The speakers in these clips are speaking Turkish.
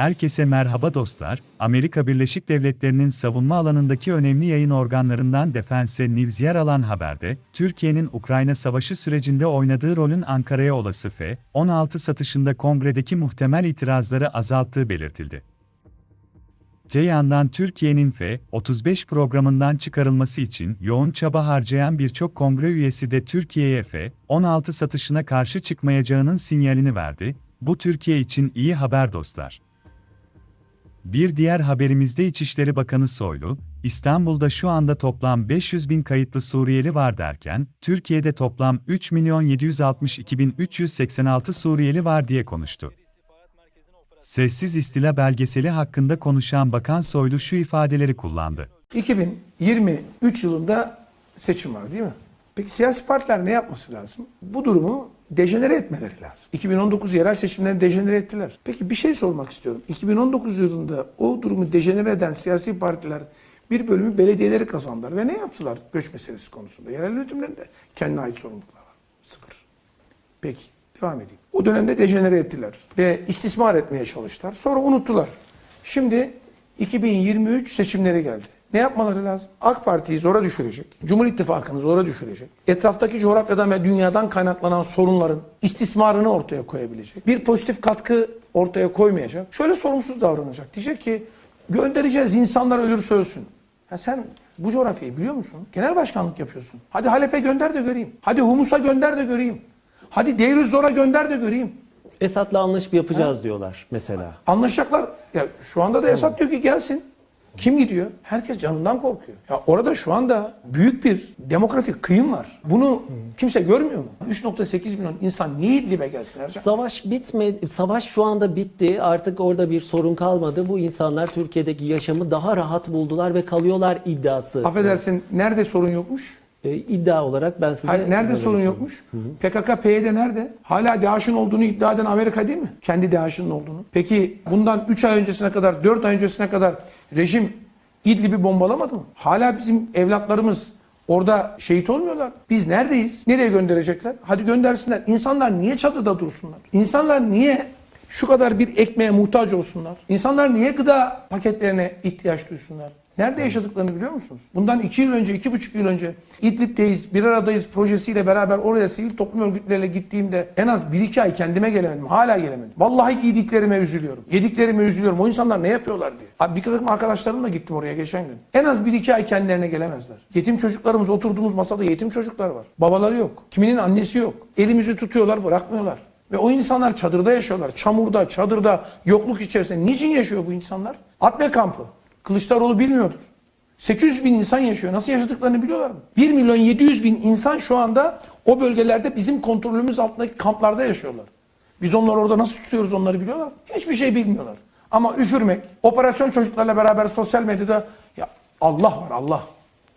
Herkese merhaba dostlar. Amerika Birleşik Devletleri'nin savunma alanındaki önemli yayın organlarından Defense News yer alan haberde, Türkiye'nin Ukrayna savaşı sürecinde oynadığı rolün Ankara'ya olası F-16 satışında kongredeki muhtemel itirazları azalttığı belirtildi. Öte yandan Türkiye'nin F-35 programından çıkarılması için yoğun çaba harcayan birçok kongre üyesi de Türkiye'ye F-16 satışına karşı çıkmayacağının sinyalini verdi. Bu Türkiye için iyi haber dostlar. Bir diğer haberimizde İçişleri Bakanı Soylu, İstanbul'da şu anda toplam 500 bin kayıtlı Suriyeli var derken, Türkiye'de toplam 3 milyon 762 bin 386 Suriyeli var diye konuştu. Sessiz istila belgeseli hakkında konuşan Bakan Soylu şu ifadeleri kullandı. 2023 yılında seçim var değil mi? Peki siyasi partiler ne yapması lazım? Bu durumu dejenere etmeleri lazım. 2019 yerel seçimlerini dejenere ettiler. Peki bir şey sormak istiyorum. 2019 yılında o durumu dejenere eden siyasi partiler bir bölümü belediyeleri kazandılar ve ne yaptılar göç meselesi konusunda? Yerel yönetimlerinde kendine ait sorumluluklar var. Sıfır. Peki devam edeyim. O dönemde dejenere ettiler ve istismar etmeye çalıştılar. Sonra unuttular. Şimdi 2023 seçimleri geldi. Ne yapmaları lazım? AK Parti'yi zora düşürecek. Cumhur İttifakı'nı zora düşürecek. Etraftaki coğrafyadan ve dünyadan kaynaklanan sorunların istismarını ortaya koyabilecek. Bir pozitif katkı ortaya koymayacak. Şöyle sorumsuz davranacak. Diyecek ki göndereceğiz insanlar ölürse ölsün. Ya sen bu coğrafyayı biliyor musun? Genel başkanlık yapıyorsun. Hadi Halep'e gönder de göreyim. Hadi Humus'a gönder de göreyim. Hadi Deir Zor'a gönder de göreyim. Esad'la anlaşıp yapacağız diyorlar mesela. Anlaşacaklar. Ya şu anda da Esad diyor ki gelsin. Kim gidiyor? Herkes canından korkuyor. Ya orada şu anda büyük bir demografik kıyım var. Bunu kimse görmüyor mu? 3.8 milyon insan niye İdlib'e gelsin Ercan? Savaş bitmedi. Savaş şu anda bitti. Artık orada bir sorun kalmadı. Bu insanlar Türkiye'deki yaşamı daha rahat buldular ve kalıyorlar iddiası. Affedersin nerede sorun yokmuş? Ee, iddia olarak ben size Hayır, nerede sorun yokmuş? PKK, PYD nerede? Hala DAEŞ'in olduğunu iddia eden Amerika değil mi? Kendi DAEŞ'in olduğunu. Peki bundan 3 ay öncesine kadar, 4 ay öncesine kadar rejim İdlib'i bombalamadı mı? Hala bizim evlatlarımız orada şehit olmuyorlar. Biz neredeyiz? Nereye gönderecekler? Hadi göndersinler. İnsanlar niye çatıda dursunlar? İnsanlar niye şu kadar bir ekmeğe muhtaç olsunlar? İnsanlar niye gıda paketlerine ihtiyaç duysunlar? Nerede yaşadıklarını biliyor musunuz? Bundan iki yıl önce, iki buçuk yıl önce İdlib'deyiz, bir aradayız projesiyle beraber oraya sivil toplum örgütleriyle gittiğimde en az bir iki ay kendime gelemedim. Hala gelemedim. Vallahi giydiklerime üzülüyorum. Yediklerime üzülüyorum. O insanlar ne yapıyorlar diye. Abi bir takım arkadaşlarımla gittim oraya geçen gün. En az bir iki ay kendilerine gelemezler. Yetim çocuklarımız oturduğumuz masada yetim çocuklar var. Babaları yok. Kiminin annesi yok. Elimizi tutuyorlar bırakmıyorlar. Ve o insanlar çadırda yaşıyorlar. Çamurda, çadırda, yokluk içerisinde. Niçin yaşıyor bu insanlar? Atme kampı. Kılıçdaroğlu bilmiyordur. 800 bin insan yaşıyor. Nasıl yaşadıklarını biliyorlar mı? 1 milyon 700 bin insan şu anda o bölgelerde bizim kontrolümüz altındaki kamplarda yaşıyorlar. Biz onları orada nasıl tutuyoruz onları biliyorlar. Hiçbir şey bilmiyorlar. Ama üfürmek, operasyon çocuklarla beraber sosyal medyada ya Allah var Allah.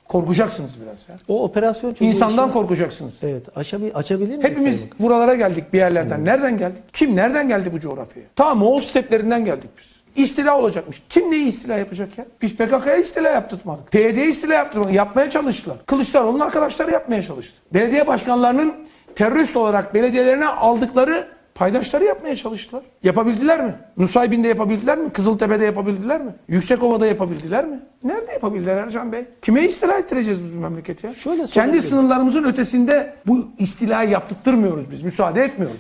Korkacaksınız biraz ya. O operasyon çocuğu İnsandan işi- korkacaksınız. Evet, açabil, açabilir miyiz? Hepimiz Sayın buralara geldik bir yerlerden. Nereden geldik? Kim nereden geldi bu coğrafyaya? Ta Moğol steplerinden geldik biz. İstila olacakmış. Kim neyi istila yapacak ya? Biz PKK'ya istila yaptırmadık. PYD'ye istila yaptırmadık. Yapmaya çalıştılar. Kılıçdaroğlu'nun arkadaşları yapmaya çalıştı. Belediye başkanlarının terörist olarak belediyelerine aldıkları paydaşları yapmaya çalıştılar. Yapabildiler mi? Nusaybin'de yapabildiler mi? Kızıltepe'de yapabildiler mi? Yüksekova'da yapabildiler mi? Nerede yapabildiler Ercan Bey? Kime istila ettireceğiz biz bu memleketi ya? Şöyle Kendi sınırlarımızın ötesinde bu istilayı yaptırtmıyoruz biz. Müsaade etmiyoruz.